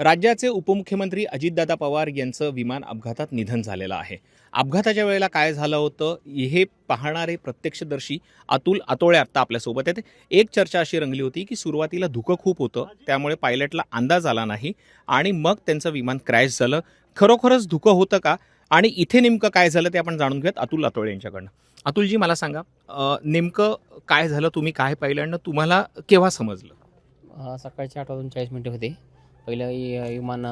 राज्याचे उपमुख्यमंत्री अजितदादा पवार यांचं विमान अपघातात निधन झालेलं आहे. अपघाताच्या वेळेला काय झालं होतं हे पाहणारे प्रत्यक्षदर्शी अतुल आतोळे आत्ता आपल्यासोबत आहेत. एक चर्चा अशी रंगली होती की सुरुवातीला धुकं खूप होतं त्यामुळे पायलटला अंदाज आला नाही आणि मग त्यांचं विमान क्रॅश झालं. खरोखरच धुकं होतं का आणि इथे नेमकं काय झालं ते आपण जाणून घेऊयात अतुल आतोळे यांच्याकडनं. अतुलजी मला सांगा नेमकं काय झालं तुम्ही काय पाहिलं आणि तुम्हाला केव्हा समजलं? सकाळचे आठ वाजून चाळीस मिनटं होते. पहिलं विमान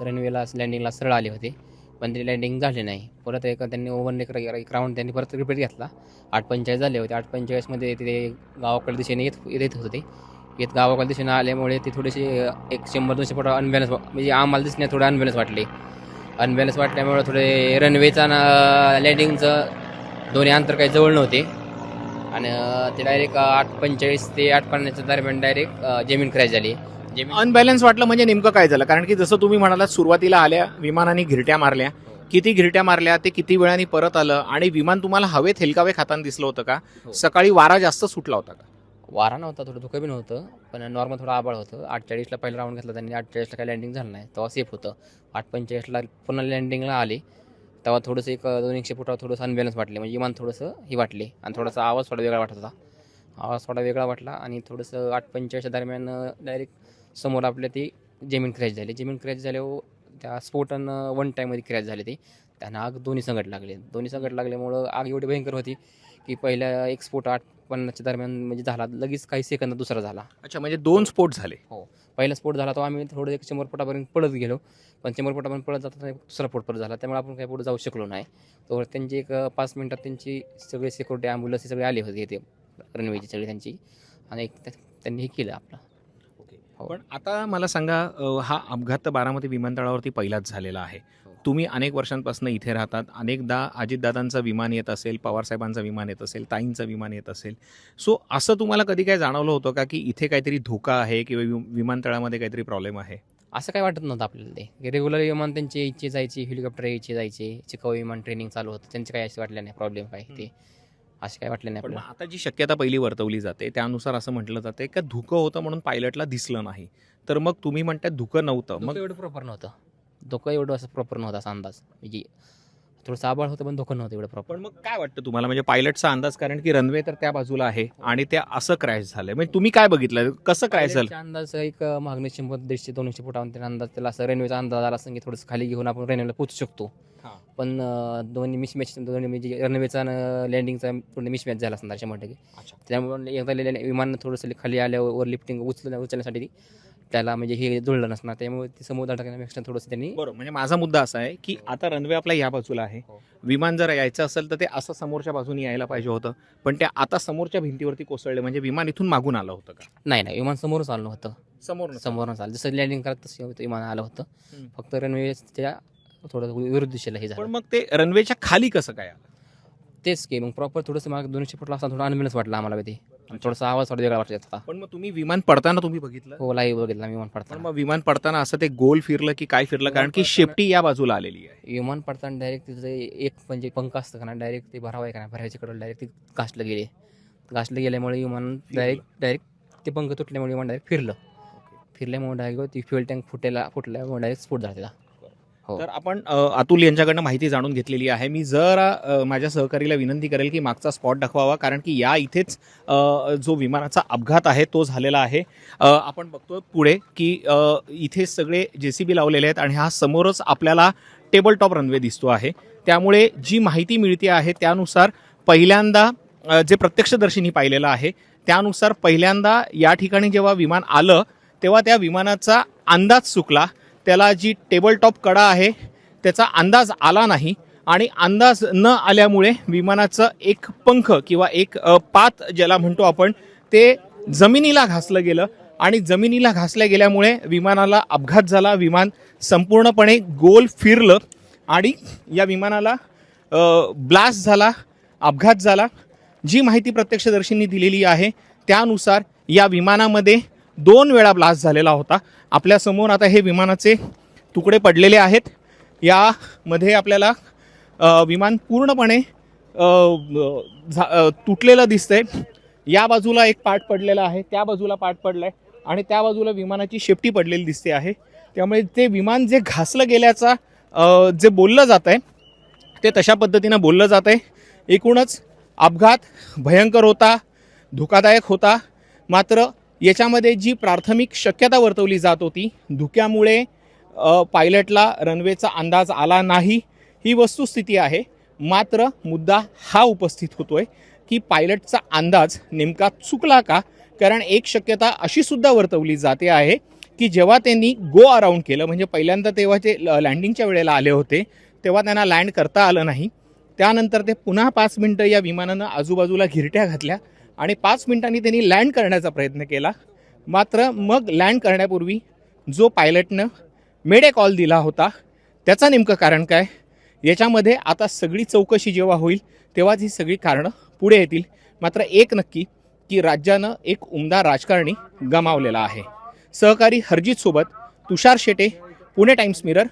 रनवेला लँडिंगला सरळ आले होते. पण ते लँडिंग झाले नाही. परत एक त्यांनी ओव्हन एक राऊंड त्यांनी परत रिपीट घेतला. आठ पंचेचाळीस झाले होते. आठ पंचेचाळीसमध्ये ते गावाकडे दिशेने येत येत होते. येत गावाकडे दिशेने आल्यामुळे ते थोडेसे एक शंभर दोनशे फुट अनबॅलन्स म्हणजे आम्हाला दिसण्यात थोडे अनबॅलन्स वाटले. अनबॅलन्स वाटल्यामुळे थोडे रनवेचा लँडिंगचं दोन्ही अंतर काही जवळ नव्हते. आणि ते डायरेक्ट आठ पंचेचाळीस ते आठ पन्नासच्या दरम्यान डायरेक्ट जमीन क्रॅश झाली. अनबॅलन्स वाटलं म्हणजे नेमकं काय झालं? कारण की जसं तुम्ही म्हणालात सुरुवातीला आल्या विमानाने घिरट्या मारल्या. किती घिरट्या मारल्या ते किती वेळाने परत आलं? आणि विमान तुम्हाला हवेत हेलकावे खाताना दिसलं होतं का? हो. सकाळी वारा जास्त सुटला होता का? वारा नव्हता थोडं धुकं बी नव्हतं पण नॉर्मल थोडं आबाळ होतं. आठचाळीसला पहिला राऊंड घेतला त्यांनी आठचाळीसला काही लँडिंग झालं नाही. तेव्हा सेफ होतं. आठ पंचेचाळीसला पुन्हा लँडिंगला आले. तेव्हा थोडंसं एक दोन एकशे फुटावर थोडंसं अनबॅलन्स वाटले. म्हणजे विमान थोडंसं हे वाटले. आणि थोडासा आवाज थोडा वेगळा वाटत होता. आवाज थोडा वेगळा वाटला आणि थोडंसं आठ पंचेचाळीसच्या दरम्यान डायरेक्ट समोर आपल्या ते जमीन क्रॅश झाली. जमीन क्रॅश झाल्यावर त्या स्फोटन वन टाईममध्ये क्रॅश झाले ते. त्यांना आग दोन्ही संकट लागले. दोन्ही संकट लागल्यामुळं आग एवढी भयंकर होती की पहिला एक स्फोट आठ पन्नासच्या दरम्यान म्हणजे झाला. लगेच काही सेकंदात दुसरा झाला. अच्छा म्हणजे दोन स्फोट झाले. पहिला स्फोट झाला तो आम्ही थोडं एक शंभर फुटापर्यंत पळत गेलो. पण शंभर फुटापर्यंत पळत जाता दुसरा स्फोट परत झाला. त्यामुळे आपण काही पुढे जाऊ शकलो नाही. तर त्यांची एक पाच मिनिटात त्यांची सगळे सिक्युरिटी ॲम्ब्युलन्स हे सगळे आले होते. इथे रनवेची सगळी त्यांची. आणि एक त्या- त्यांनी हे केलं आपलं. हो. पण आता मला सांगा हा अपघात तर बारामती विमानतळावरती पहिलाच झालेला आहे. तुम्ही अनेक वर्षांपासून इथे राहतात. अनेकदा अजितदादांचं विमान येत असेल पवारसाहेबांचं विमान येत असेल ताईंचं विमान येत असेल. सो असं तुम्हाला कधी काय जाणवलं होतं का की इथे काहीतरी धोका आहे किंवा विमानतळामध्ये काहीतरी प्रॉब्लेम आहे? असं काय वाटत नव्हतं आपल्याला ते. रेग्युलर विमान त्यांचे इच्छे जायचे हेलिकॉप्टर यायचे जायचे. चिकाऊ विमान ट्रेनिंग चालू होतं. त्यांचे काही असे वाटले नाही प्रॉब्लेम काय ते. असे काय वाटले नाही पण आपल्याला. आता जी शक्यता पहिली वर्तवली जाते त्यानुसार असं म्हटलं जाते का धुकं होतं म्हणून पायलटला दिसलं नाही. तर मग तुम्ही म्हणताय धुकं नव्हतं. मग एवढं प्रॉपर नव्हतं. धोकं एवढं असं प्रॉपर नव्हता असा अंदाज. म्हणजे थोडंसं आबाळ होतं पण धोकं नव्हतं एवढं प्रॉपर पण मग काय वाटतं तुम्हाला? म्हणजे पायलटचा अंदाज कारण की रनवे तर त्या बाजूला आहे आणि त्या असं क्रॅश झालंय. म्हणजे तुम्ही काय बघितलं? कसं क्रॅश झालं? पायलटचा अंदाज एक मागणी शंभर दीडशे दोनशे फुटावर त्याला अंदाज त्याला असं रेल्वेचा अंदाज आला असं की थोडंसं खाली घेऊन आपण रेल्वेला पोहोचू शकतो. हा. पण अं, दोन्ही मिसमॅच दोन्ही म्हणजे रनवेचा लँडिंगचा पूर्ण मिसमॅच झाला असणार शंभर टक्के. अच्छा. त्यामुळे एकदा विमान थोडंसं खाली आल्यावर लिफ्टिंग उचल उचलण्यासाठी त्याला म्हणजे हे जुळलं नसणार त्यामुळे ते समुद्र टाकण्यापेक्षा थोडंसं त्यांनी बरोबर म्हणजे माझा मुद्दा असा आहे की आता रनवे आपला या बाजूला आहे. हो. विमान जर यायचं असेल तर ते असं समोरच्या बाजूने यायला पाहिजे होतं. पण ते आता समोरच्या भिंतीवरती कोसळले म्हणजे विमान इथून मागून आलं होतं का? नाही नाही विमान समोरच आलं होतं. समोर समोरच आलं. जसं लँडिंग करत तसं विमान आलं होतं. फक्त रनवे त्या थोडं विरुद्ध दिशेला हे पण झालं मग ते रनवेच्या खाली कसं काय आलं? तेच की मग प्रॉपर थोडंसं माग दोनशे फुटला असताना थोडं अनबिलन्स वाटलं आम्हाला ते. थोडासा आवाज थोडा वेगळा वाटत होता पण मग तुम्ही विमान पडताना तुम्ही बघितलं? हो लाईव्ह बघितला विमान पण पडताना मग विमान पडताना असं ते गोल फिरलं की काय फिरलं? कारण की शेपटी या बाजूला आलेली आहे. विमान पडताना डायरेक्ट तिचं एक म्हणजे पंख असतं का ना डायरेक्ट ते भरावं आहे का ना भरायच्या कडे डायरेक्ट ते घासलं गेले. घासलं गेल्यामुळे विमान डायरेक्ट डायरेक्ट ते पंख तुटल्यामुळे विमान डायरेक्ट फिरलं. फिरल्यामुळे डायरेक्ट ती फ्युएल टँक फुटेला फुटल्यामुळे डायरेक्ट स्फोट झाला त्याला. हो. तर आपण अतुल यांच्याकडनं माहिती जाणून घेतलेली आहे. मी जरा माझ्या सहकारीला विनंती करेल की मागचा स्पॉट दाखवावा कारण की या इथेच जो विमानाचा अपघात आहे तो झालेला आहे. आपण बघतो पुढे की इथे सगळे जे सी बी लावलेले आहेत आणि हा समोरच आपल्याला टेबल टॉप रनवे दिसतो आहे. त्यामुळे जी माहिती मिळते आहे त्यानुसार पहिल्यांदा जे प्रत्यक्षदर्शींनी पाहिलेलं आहे त्यानुसार पहिल्यांदा या ठिकाणी जेव्हा विमान आलं तेव्हा त्या विमानाचा अंदाज चुकला. त्याला जी टेबल टॉप कडा आहे त्याचा अंदाज आला नाही आणि अंदाज न आल्यामुळे विमानाचं एक पंख किंवा एक पात ज्याला म्हणतो आपण ते जमिनीला घासलं गेलं आणि जमिनीला घासल्या गेल्यामुळे विमानाला अपघात झाला. विमान संपूर्णपणे गोल फिरलं आणि या विमानाला ब्लास्ट झाला अपघात झाला. जी माहिती प्रत्यक्षदर्शींनी दिलेली आहे त्यानुसार या विमानामध्ये दोन वेळा ब्लास्ट झालेला होता. आपल्यासमोर आता हे विमानाचे तुकडे पडलेले आहेत. यामध्ये आपल्याला विमान पूर्णपणे झा- तुटलेलं दिसतंय. या बाजूला एक पाठ पडलेला आहे त्या बाजूला पाठ पडला आहे आणि त्या बाजूला विमानाची शेपटी पडलेली दिसते आहे. त्यामुळे ते विमान जे घासलं गेल्याचा जे बोललं जात आहे ते तशा पद्धतीनं बोललं जात आहे एकूणच अपघात भयंकर होता धोकादायक होता. मात्र याच्यामध्ये जी प्राथमिक शक्यता वर्तवली जात होती धुक्यामुळे पायलटला रनवेचा अंदाज आला नाही ही वस्तुस्थिती आहे. मात्र मुद्दा हा उपस्थित होतोय की पायलटचा अंदाज नेमका चुकला का? कारण एक शक्यता अशी सुद्धा वर्तवली जाते आहे की जेव्हा त्यांनी गो अराऊंड केलं म्हणजे पहिल्यांदा तेव्हा ते लँडिंगच्या वेळेला आले होते तेव्हा त्यांना लँड करता आलं नाही. त्यानंतर ते पुन्हा पाच मिनटं या विमानानं आजूबाजूला घिरट्या घातल्या. आणि पाच मिनिटांनी त्यांनी लँड करण्याचा प्रयत्न केला. मात्र मग लँड करण्यापूर्वी जो पायलटनं मेडे कॉल दिला होता त्याचं नेमकं कारण काय? याच्यामध्ये आता सगळी चौकशी जेव्हा होईल तेव्हाच ही सगळी कारणं पुढे येतील. मात्र एक नक्की की राज्यानं एक उमदा राजकारणी गमावलेला आहे. सहकारी हरजितसोबत तुषार शेटे पुणे टाइम्स मिरर